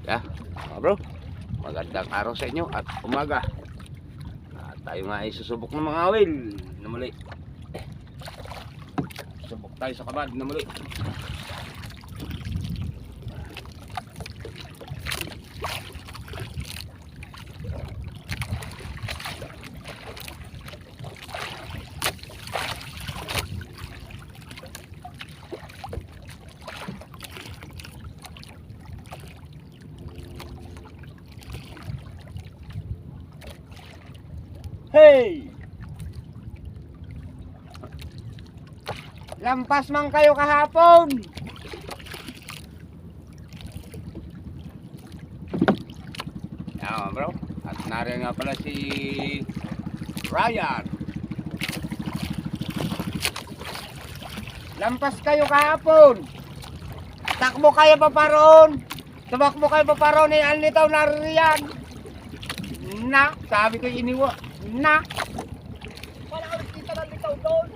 Yeah, mga bro. Magandang araw sa inyo at umaga. Ah, tayo nga ay susubok ng mga awil na muli. Eh, Subok tayo sa kabad na muli. Hey! Lampas man kayo kahapon. Mga bro. At nariyan nga pala si Ryan. Lampas kayo kahapon. Takbo kayo pa paron. Tumakbo kayo pa paron ni Alnitaw na riyan. Na, sabi ko iniwa. Na. Wala ka kita ng litaw doon.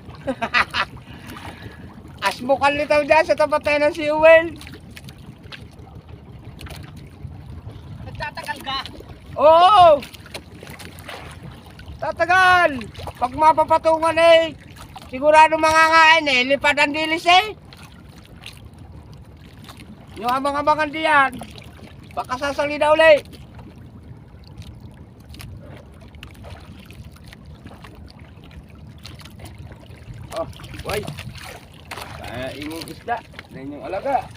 Asbukal litaw dyan sa tapat tayo ng si Uwel. Nagtatagal ka? Oo! Tatagal! Pag mapapatungan eh, sigurado mangangain eh, lipad ang dilis eh. Yung abang-abangan diyan, baka sasali na uli. Oh, why? Kaya ingong isda na inyong alaga.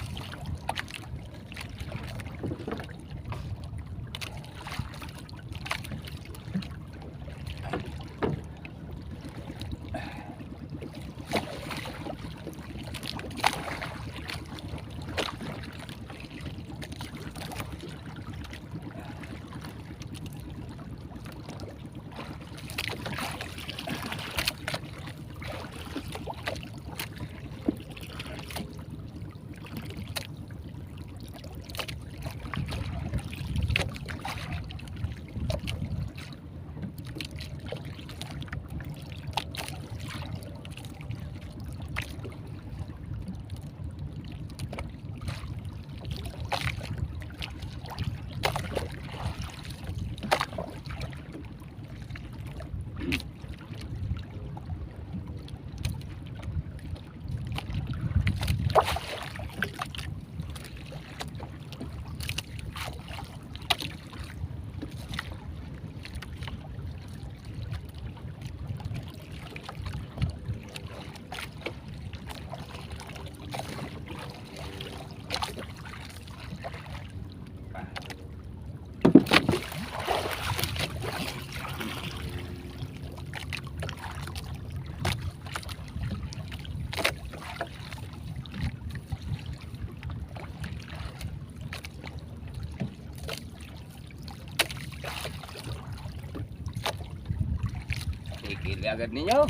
Agad ninyo.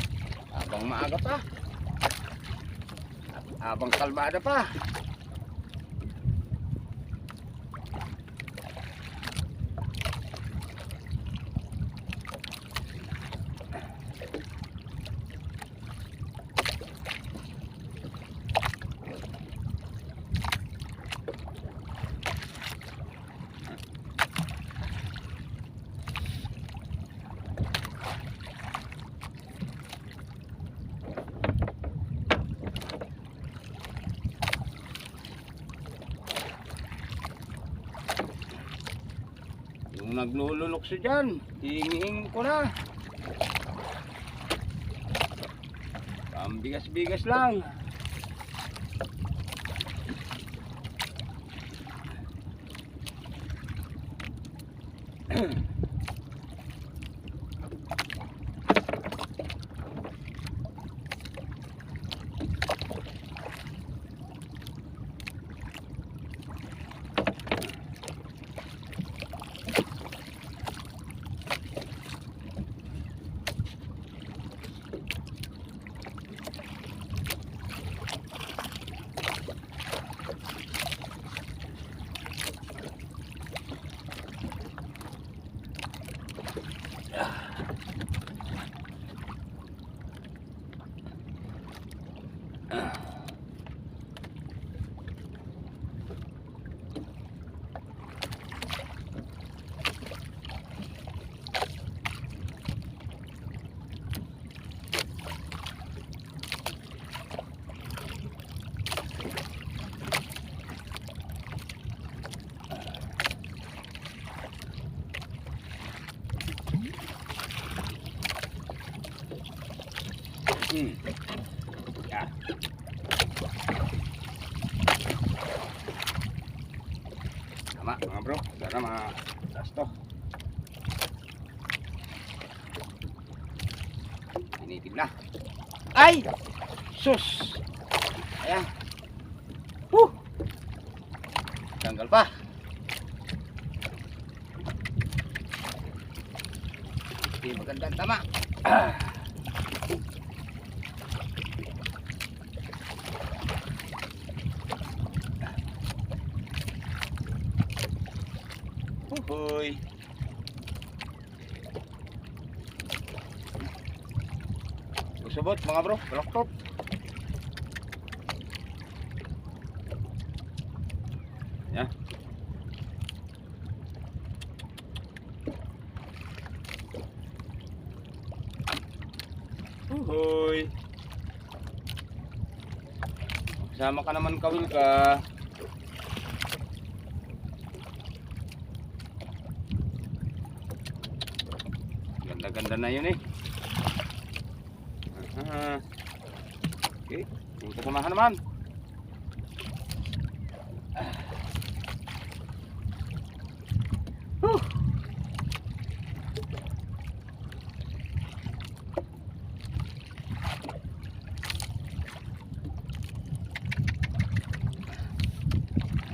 Habang maaga pa. At habang kalmada pa. Yung naglulunok siya dyan, hingin ko na. Pambigas-bigas lang. To. Initim na. Ay! Sus! Ayan. Woo! Tanggal pa. Hindi magandang tama. Ah. Uhoy. Usabot mga bro, balaktot. Yan. Uhoy. Sama ka naman kawil ka. Na yun eh. Aha. Okay. Yung kasamahan naman. Huh.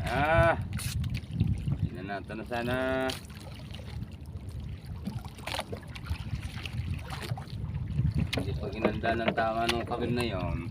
Ah. Tingnan natin na sana. Hindi ginanda ng tama nung kabil na yon.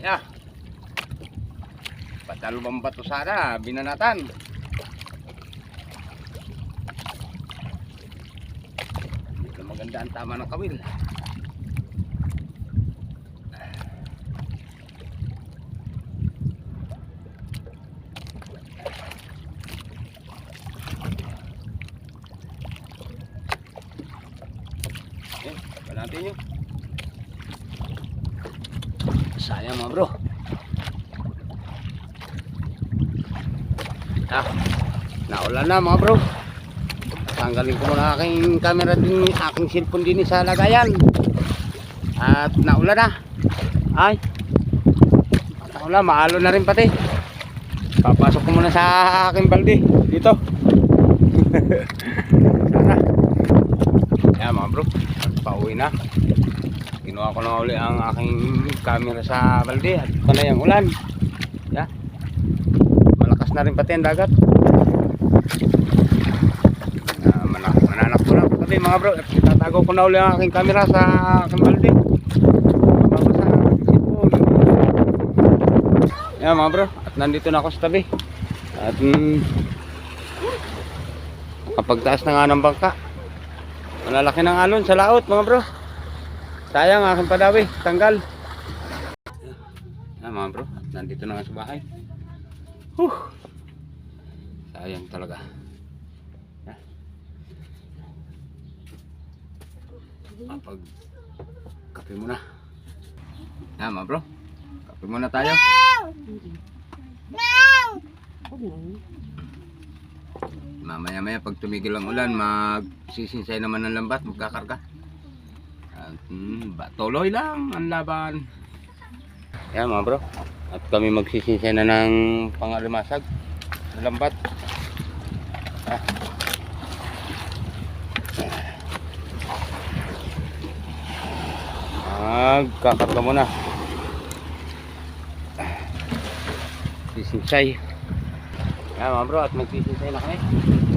Ayan. Patalubang bato sana, binanatan. Dito maganda ang tama ng kawil. Eh. Sayang mga bro. Ah, naulan na mga bro. Tanggalin ko muna aking camera din, aking cellphone din sa lagayan. At naulan na. Ay. Naulan, maalo na rin pati. Papasok ko muna sa aking balde. Dito. Yan mga bro. Pauwi na. Kinuha ko na uli ang aking camera sa balde at ito na yung ulan. Malakas na rin pati ang dagat. Uh, manak mananak ko na pati mga bro. At Itatago ko na uli ang aking camera sa aking balde. Bago sa cellphone. Yan mga bro. At nandito na ako sa tabi. At mm, nakapagtaas na nga ng bangka. Malalaki ng alon sa laot mga bro. Sayang aking padawi, tanggal. Ah, mga bro, nandito na nga sa bahay. Huh. Sayang talaga. Ah. Kapag kape muna. Ah, mga bro. Kape muna tayo. Mamaya maya pag tumigil ang ulan, magsisinsay naman ng lambat, magkakarga. At mm, tuloy lang ang laban. Yan mga bro. At kami magsisinsya na ng pangalimasag. Lambat. Ah. Magkakarga muna. Sisinsay. Yan mga bro. At magsisinsay na kami.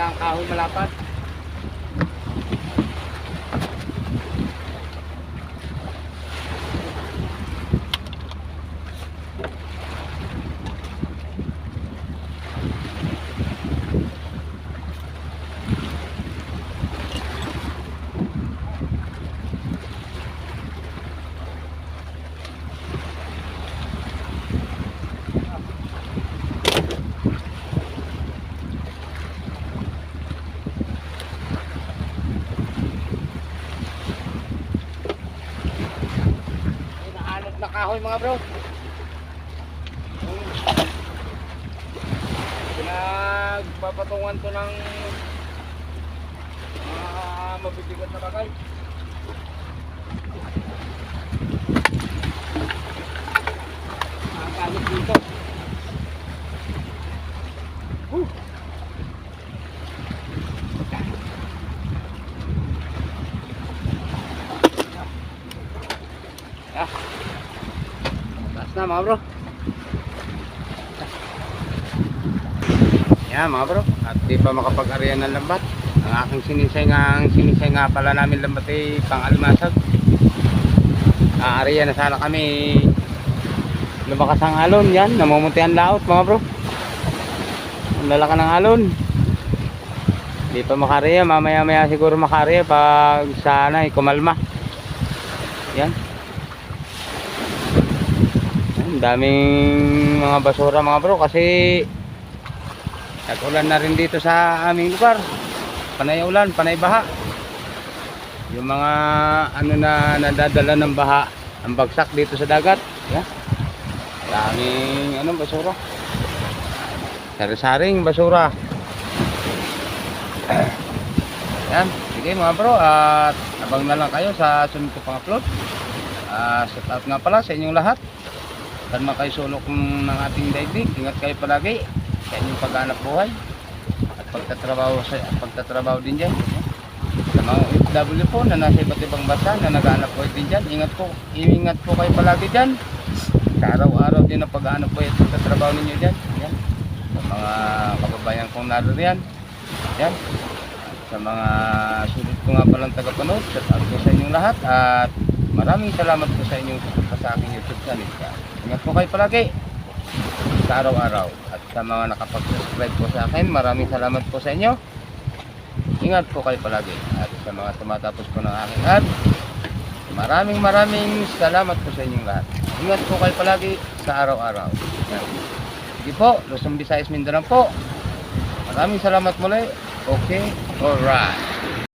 Lang ang kahoy malapad. Hinahanap na kahoy mga bro. Pinagpapatungan to ng mga mabibigat na bagay. Ang gamit dito. Whew. Na mga bro. Yan mga bro. At di pa makapag-arian ng lambat. Ang aking sinisay nga, ang sinisay nga pala namin lambat ay pang almasag. Aariyan na sana kami lumakas ang alon yan. Namumuti ang laot mga bro. Ang lalaka ng alon. Di pa makariya. Mamaya maya siguro makariya pag sana ay kumalma. Yan. Daming mga basura mga bro kasi nag-ulan na rin dito sa aming lugar. Panay ulan, panay baha. Yung mga ano na nadadala ng baha, ang bagsak dito sa dagat. Yan. Daming ano basura. Sari-saring basura. Yan. Sige mga bro, at abang na lang kayo sa sunod ko pang upload. Ah, shout out nga pala sa inyong lahat. Man kayo sulok ng ating daigdig, ingat kayo palagi sa inyong paghanap buhay at pagtatrabaho sa pagtatrabaho din diyan. Sa mga OFW po na nasa iba't ibang bansa na naghahanap buhay din diyan, ingat po, ingat po kayo palagi diyan. Sa araw-araw din ang paghahanap buhay at pagtatrabaho ninyo diyan. Yan. Sa mga kababayan kong naririyan. Yan. Sa mga sulit ko nga palang tagapanood, shout out po sa inyong lahat at maraming salamat po sa inyong suporta sa aking YouTube channel. Ingat po kayo palagi sa araw-araw. At sa mga nakapag-subscribe po sa akin, maraming salamat po sa inyo. Ingat po kayo palagi. At sa mga tumatapos po ng aking ad, maraming maraming salamat po sa inyong lahat. Ingat po kayo palagi sa araw-araw. Sige po, Luzon, Visayas, Mindanao po. Maraming salamat muli. Okay, alright.